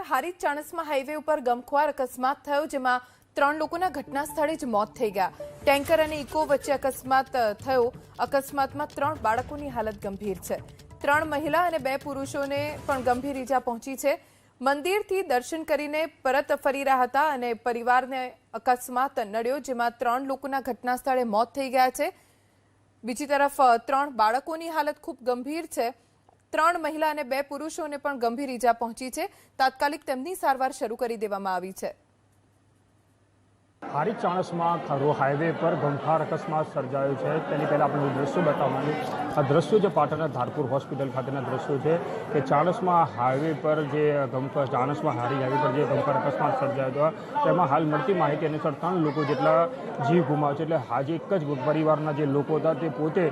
સવાર હારી ચાણસ્મા હાઈવે ઉપર ગમખ્વાર અકસ્માત થયો, જેમાં ત્રણ લોકોના ઘટના સ્થળે જ મોત થઈ ગયા. ટેન્કર અને ઇકો વચ્ચે અકસ્માત થયો. અકસ્માતમાં ત્રણ બાળકોની હાલત ગંભીર છે. ત્રણ મહિલા અને બે પુરુષોને પણ ગંભીર ઈજા પહોંચી છે. મંદિરથી દર્શન કરીને પરત ફરી રહ્યા હતા અને પરિવારને અકસ્માત નડ્યો, જેમાં ત્રણ લોકોના ઘટના સ્થળે મોત થઈ ગયા છે. બીજી તરફ ત્રણ બાળકોની હાલત ખૂબ ગંભીર છે. ત્રણ મહિલા અને બે પુરુષોને પણ ગંભીર ઈજા પહોંચી છે. તાત્કાલિક તેમની સારવાર શરૂ કરી દેવામાં આવી છે. હારી ચાણસમાં ખરો હાઈવે પર ગમખાર અકસ્માત સર્જાયો છે. તેની પહેલાં આપણે દ્રશ્યો બતાવવાનું આ દ્રશ્યો જે પાટણના ધારપુર હોસ્પિટલ ખાતેના દ્રશ્યો છે કે ચાણસમાં હાઈવે પર જે ગમખાર ચાણસમાં હારી હાઈવે પર જે ગમખાર અકસ્માત સર્જાયો હતો, તેમાં હાલ મળતી માહિતી અનુસાર ત્રણ લોકો જેટલા જીવ ગુમાવ્યો છે. એટલે આજે એક જ પરિવારના જે લોકો હતા તે પોતે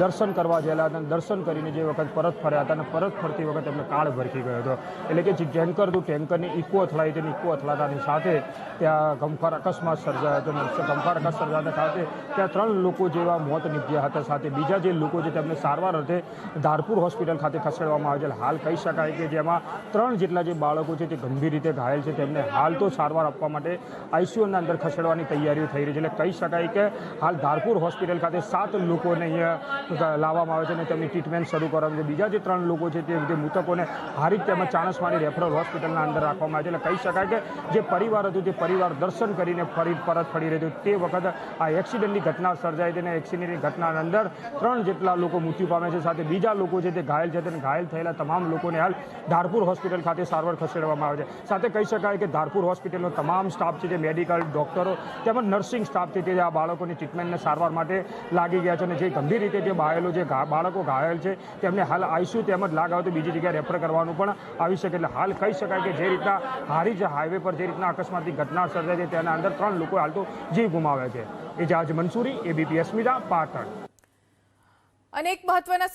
દર્શન કરવા ગયેલા હતા દર્શન કરીને જે વખત પરત ફર્યા હતા અને પરત ફરતી વખત એમને કાળ ભરખી ગયો હતો. એટલે કે જે ટેન્કર હતું, ટેન્કરની ઇકો અથડાઈ હતી અને ઇકો અથડાતાની સાથે ત્યાં ગમખાર અકસ્માત સર્જાયો હતો અકસ્માત સર્જાતા સાથે ત્યાં ત્રણ લોકો જેવા મોત નીપજ્યા હતા. સાથે બીજા જે લોકો છે, તેમને સારવાર અર્થે ધારપુર હોસ્પિટલ ખાતે ખસેડવામાં આવે છે હાલ કહી શકાય કે જેમાં ત્રણ જેટલા જે બાળકો છે, તે ગંભીર રીતે ઘાયલ છે. તેમને હાલ તો સારવાર આપવા માટે આઈસીયુના અંદર ખસેડવાની તૈયારીઓ થઈ રહી છે. એટલે કહી શકાય કે હાલ ધારપુર હોસ્પિટલ ખાતે સાત લોકોને અહીંયા લાવવામાં આવે છે અને તેમની ટ્રીટમેન્ટ શરૂ કરવામાં છે. બીજા જે ત્રણ લોકો છે, તે મૃતકોને હારીજ તેમજ ચાણસમારી રેફરલ હોસ્પિટલના અંદર રાખવામાં આવે છે. એટલે કહી શકાય કે જે પરિવાર હતું, તે પરિવાર દર્શન કરીને ફરી પરત ફરી રહ્યું તે વખત આ એક્સિડન્ટની ઘટના સર્જાઈ હતી અને એક્સિડન્ટની ઘટનાના અંદર ત્રણ જેટલા લોકો મૃત્યુ પામે છે. સાથે બીજા લોકો છે તે ઘાયલ છે તેને ઘાયલ થયેલા તમામ લોકોને હાલ ધારપુર હોસ્પિટલ ખાતે સારવાર ખસેડવામાં આવે છે. સાથે કહી શકાય કે ધારપુર હોસ્પિટલનો તમામ સ્ટાફ છે જે મેડિકલ ડૉક્ટરો તેમજ નર્સિંગ સ્ટાફ છે તે આ બાળકોની ટ્રીટમેન્ટને સારવાર માટે લાગી ગયા છે અને જે ગંભીર રીતે જે બાયલો જે બાળકો ઘાયલ છે, તેમને હાલ આઈસીયુ તેમજ લાગ આવે તો બીજી જગ્યાએ રેફર કરવાનું પણ આવી શકે. એટલે હાલ કહી શકાય કે જે રીતના હારીજ હાઈવે પર જે રીતના અકસ્માતની ઘટના સર્જાઈ છે તેના અંદર ત્રણ લોકો હાલ તો જીવ ગુમાવ્યા છે. એજાજ મંસૂરી એબીપી અસ્મિતા પાટણ. અને એક મહત્વના